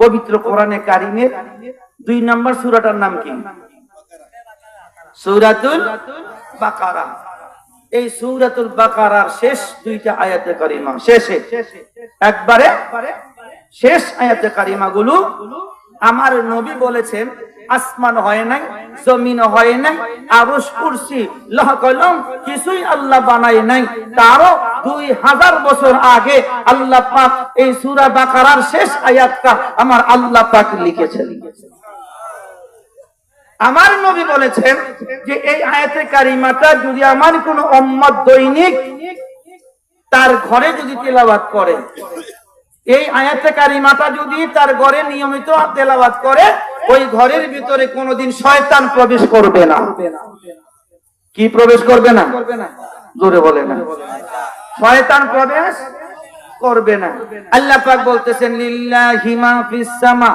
পবিত্র কোরআনে কারিমের দুই নম্বর সুরাটার নাম কি? সৌরাতুল বাকারা। এই সৌরাতুল বাকারার শেষ দুইটা আয়াতে কারিমা। শেষে, একবারে শেষ আয়াতে কারিমা গুলো আমার নবী বলেছেন আসমান হয় নাই, জমিন হয় নাই, আরশ কুরসি, লহ কলম কিছুই আল্লাহ বানায় নাই। তারও দুই হাজার বছর আগে আল্লাহ পাক এই সূরা বাকারার শেষ আয়াতটা আমার আল্লাহ পাক লিখেছেন। আমার নবী বলেছেন যে এই আয়াতে কারিমাটা যদি আমার কোন উম্মত দৈনিক তার ঘরে যদি তেলাওয়াত করে, এই আয়াতে কারিমাটা যদি তার ঘরে নিয়মিত তেলাওয়াত করে ওই ঘরের ভিতরে কোনোদিন শয়তান প্রবেশ করবে না। কি প্রবেশ করবে না? জোরে বলে না। শয়তান প্রবেশ করবে না। আল্লাহ পাক বলতেছেন ফিস সামা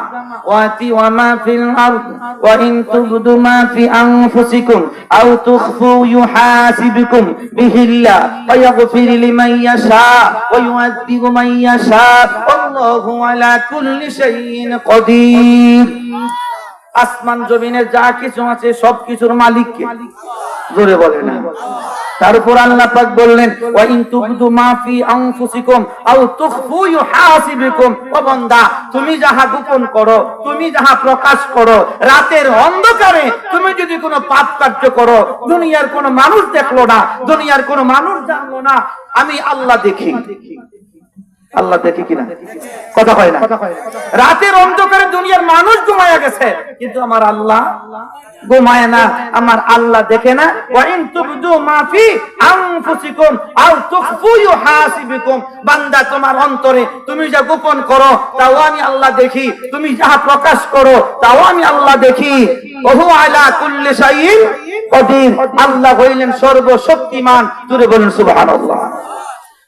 ওয়া মা ফিল আরদ, ওয়া ইন তুবদু মা ফি আনফুসিকুম, আও তুখফু ইউহাসিবুকুম ওয়া লিমান ইয়াশা, ওয়া মান ইয়াশা আল্লাহু আলা কুল্লি শাইইন কদির। আসমান জমিনের যা কিছু আছে, সবকিছুর মালিক কে জোরে বলে না। তার উপর আল্লাহ পাক বললেন, ওয়া ইন তুবদু মা ফি আনফুসিকুম আও তুখফু ইউহাসিবুকুম। ও বান্দা, তুমি যাহা গোপন করো, তুমি যাহা প্রকাশ করো, রাতের অন্ধকারে তুমি যদি কোনো পাপ কার্য করো, দুনিয়ার কোনো মানুষ দেখল না, দুনিয়ার কোনো মানুষ জানলো না, আমি আল্লাহ দেখি। আল্লাহ দেখি কিনা কথা কয় না। রাতের অন্ধকারে দুনিয়ার মানুষ ঘুমায়া গেছে, কিন্তু আমার আল্লাহ ঘুমায় না, আমার আল্লাহ দেখে না। বান্দা, তোমার অন্তরে তুমি যা গোপন করো, তাও আমি আল্লাহ দেখি। তুমি যাহা প্রকাশ করো, তাও আমি আল্লাহ দেখি। ওহু আলা কুল্লি শাইইন কদির। আল্লাহ হইলেন সর্বশক্তিমান। তুরে বলেন সুবহানাল্লাহ।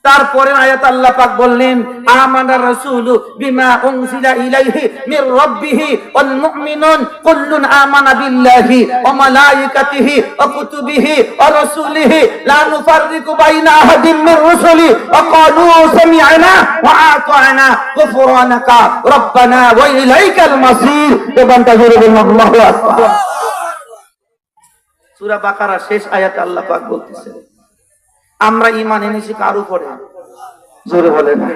তারপরে আয়াত আল্লাহ পাক বললেন আমানার রাসূল বিমা উনজিলা ইলাইহি মির রাব্বিহি ওয়াল মুমিনুন, কুল্লুন আমানা বিল্লাহি ওয়া মালাইকাতিহি ওয়া কুতুবিহি ওয়া রাসূলিহি, লা নুফাররিকু বাইনা আহাদিন মির রুসুলি, ওয়া ক্বালু সামি'না ওয়া আতা'না গুফরানাকা, রব্বানা ওয়া ইলাইকাল মাসির। জোরে বলুন, আল্লাহু আকবার। সূরা বাকারা শেষ আয়াতে আল্লাহ পাক বলতেছেন আমরা ইমান এনেছি কার উপরে? জোরে বলে না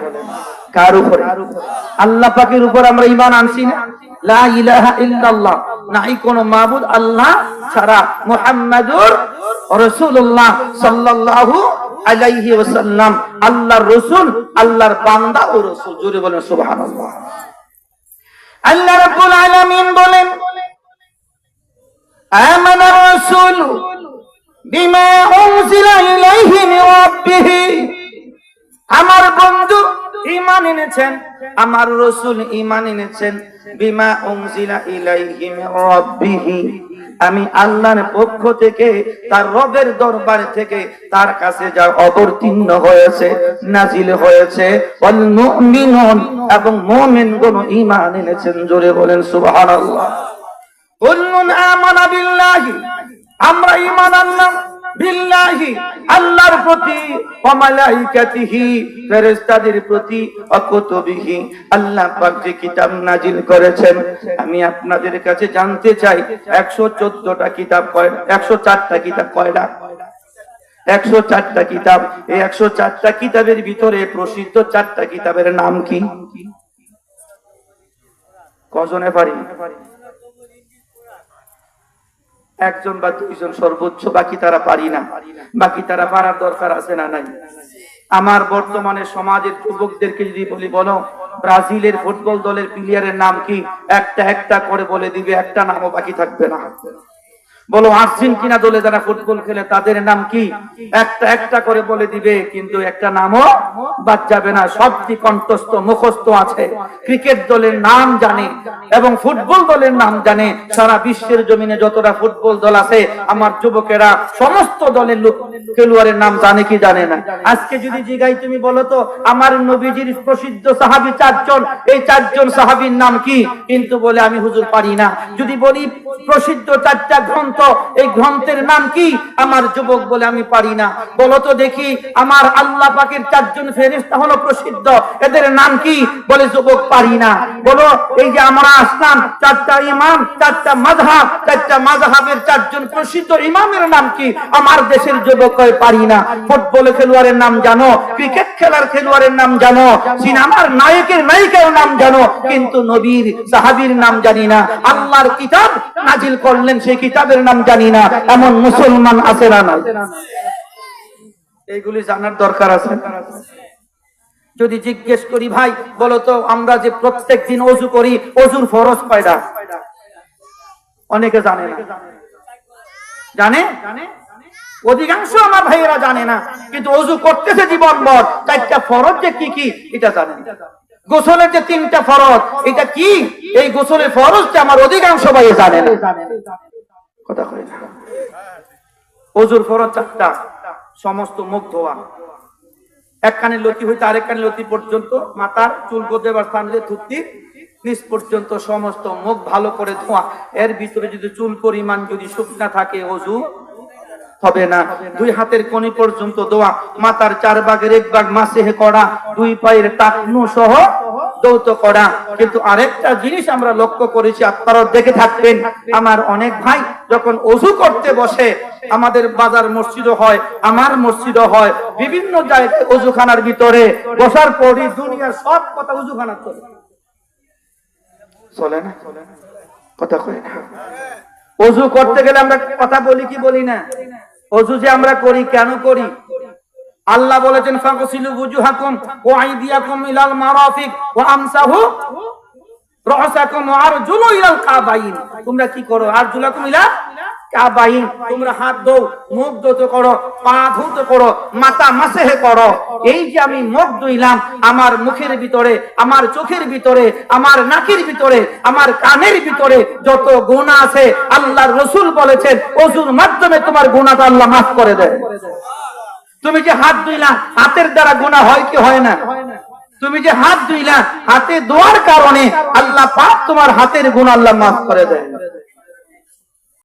কার উপরে? আল্লাহ পাকের উপর আমরা ইমান আনছি না? লা ইলাহা ইল্লাল্লাহ। নাই কোন মাবুদ আল্লাহ ছাড়া মুহাম্মাদুর রাসূলুল্লাহ সাল্লাল্লাহু আলাইহি ওয়াসাল্লাম। আল্লাহর রাসূল আল্লাহর বান্দা ও রাসূল। জোরে বলেন সুবহানাল্লাহ। আল্লাহ রাব্বুল আলামিন বলেন আমানা রাসূল বিমা ইলাইহি আমার বন্ধু ইমান এনেছেন, আমার রসুল ইমান এনেছেন। বিমা উনজিলা ইলাইহি মির রাব্বিহি। আমি আল্লাহর পক্ষ থেকে তার রবের দরবার থেকে তার কাছে যা অবতীর্ণ হয়েছে, নাজিল হয়েছে। এবং মুমিনগণ ঈমান এনেছেন, জোরে বলেন সুবহানাল্লাহ। কুল্লুন আমানা বিল্লাহি। আমরা ঈমান আনলাম। বিল্লাহি, আল্লাহর প্রতি, ওয়া মালাইকাতিহি, ফেরেশতাদের প্রতি আল্লাহ পাক যে কিতাব নাজিল করেছেন, আমি আপনাদের কাছে জানতে চাই 114টা কিতাব কয় 104টা কিতাব কয়টা? একশো চারটা কিতাব। এই একশো চারটা কিতাবের ভিতরে প্রসিদ্ধ চারটা কিতাবের নাম কি? কজনে পারি? একজন বা দুইজন সর্বোচ্চ, বাকি তারা পারি না। বাকি তারা পারার দরকার আছে না নাই? আমার বর্তমানে সমাজের যুবকদেরকে যদি বলি, বলো, ব্রাজিলের ফুটবল দলের প্লেয়ারের নাম কি? একটা একটা করে বলে দিবে, একটা নামও বাকি থাকবে না। বলো, আর্জেন্টিনা দলে যারা ফুটবল খেলে, তাদের নাম কি? একটা একটা করে বলে দিবে, কিন্তু একটা নামও বাদ যাবে না। সবটি কণ্ঠস্থ, মুখস্থ আছে। ক্রিকেট দলের নাম জানে এবং ফুটবল দলের নাম জানে। সারা বিশ্বের জমিনে যতটা ফুটবল দল আছে, আমার যুবকেরা সমস্ত দলের লোক খেলোয়াড়ের নাম জানে কি জানে না। আজকে যদি জিগাই, তুমি বলো তো, আমার নবীজির প্রসিদ্ধ সাহাবি চারজন, এই চারজন সাহাবীর নাম কি? কিন্তু বলে, আমি হুজুর পারি না। যদি বলি, প্রসিদ্ধ চারটা গ্রন্থ গ্রন্থ এই গ্রন্থের নাম কি? আমার যুবক বলে আমি পারি না। বলো তো দেখি, আমার আল্লাহ পাকের চারজন ফেরেশতা হলো প্রসিদ্ধ। এদের নাম কি? বলে যুবক, পারি না। বলো, এই যে আমরা আসলাম, চারটা ইমাম, চারটা মাযহাব, চারটা মাযহাবের চারজন প্রসিদ্ধ ইমামের নাম কি? আমার দেশের যুবক পারি না। ফুটবল খেলোয়াড়ের নাম জানো, ক্রিকেট খেলার খেলোয়াড়ের নাম জানো, সিনেমার নায়কের নায়িকার নাম জানো, কিন্তু নবীর সাহাবীর নাম জানি না। আল্লাহর কিতাব নাজিল করলেন, সেই কিতাবের নাম জানি না, এমন মুসলমান আছে না নাই। এইগুলি জানার দরকার আছে। যদি জিজ্ঞেস করি, ভাই, বলো তো, আমরা যে প্রত্যেক দিন অজু করি, অজুর ফরজ কয়টা? অনেকে জানে না। জানে? অধিকাংশ আমার ভাইয়েরা জানে না। কিন্তু অজু করতেছে জীবন ভর, চারটা ফরজ যে কি কি, এটা জানে। গোসলের যে তিনটা ফরজ, এটা কি? এই গোসলের ফরজটা আমার অধিকাংশ ভাই জানে না। কথা কই না। অজুর ফরজ চারটা, সমস্ত মুখ ধোয়া। এক কানে লতি হইতে আরেক কানে লতি পর্যন্ত মাথার চুল গোদেবার স্থান হইতে নিচ পর্যন্ত সমস্ত মুখ ভালো করে ধোয়া। এর ভিতরে যদি চুল পরিমাণ যদি শুকনা থাকে, অজু হবে না। দুই হাতের কোনি পর্যন্ত দোয়া মাথার চার ভাগের এক ভাগ মাসে করা দুই পায়ের টাকনু সহ দৌত করা। কিন্তু আরেকটা জিনিস আমরা লক্ষ্য করেছি, আপনারাও দেখে থাকবেন। আমার অনেক ভাই যখন অজু করতে বসে, আমাদের বাজার মসজিদও হয়, আমার মসজিদও হয়, বিভিন্ন জায়গায় অজুখানার ভিতরে বসার পরই দুনিয়ার সব কথা অজুখানার চলে। চলে না? কথা কই না? অজু করতে গেলে আমরা কথা বলি কি বলি না? অজু যে আমরা করি, কেন করি? আল্লাহ বলেছেন বুজুহাকুম ওয়া আইদিয়াকুম ইলাল মারাফিক ওয়া আমসাহু ওয়া আরজুলু ইলাল কাবাইন। তোমরা কি করো? আরজুলাকুম ইলা কাবাইন। তোমরা হাত মুখ করো, পা করো, মাথা মাসেহে করো। এই যে আমি মুখ ধুইলাম, আমার মুখের ভিতরে, আমার চোখের ভিতরে, আমার নাকের ভিতরে, আমার কানের ভিতরে যত গুনাহ আছে, আল্লাহর রসুল বলেছেন অজুর মাধ্যমে তোমার গুনাহটা আল্লাহ মাফ করে দেয়। তুমি যে হাত ধুইলা, হাতের দ্বারা গোনা হয় কি হয় না? তুমি যে হাত ধুইলা, হাতে দোয়ার কারণে আল্লাহ পাক তোমার হাতের গুণ আল্লাহ মাফ করে দেয়।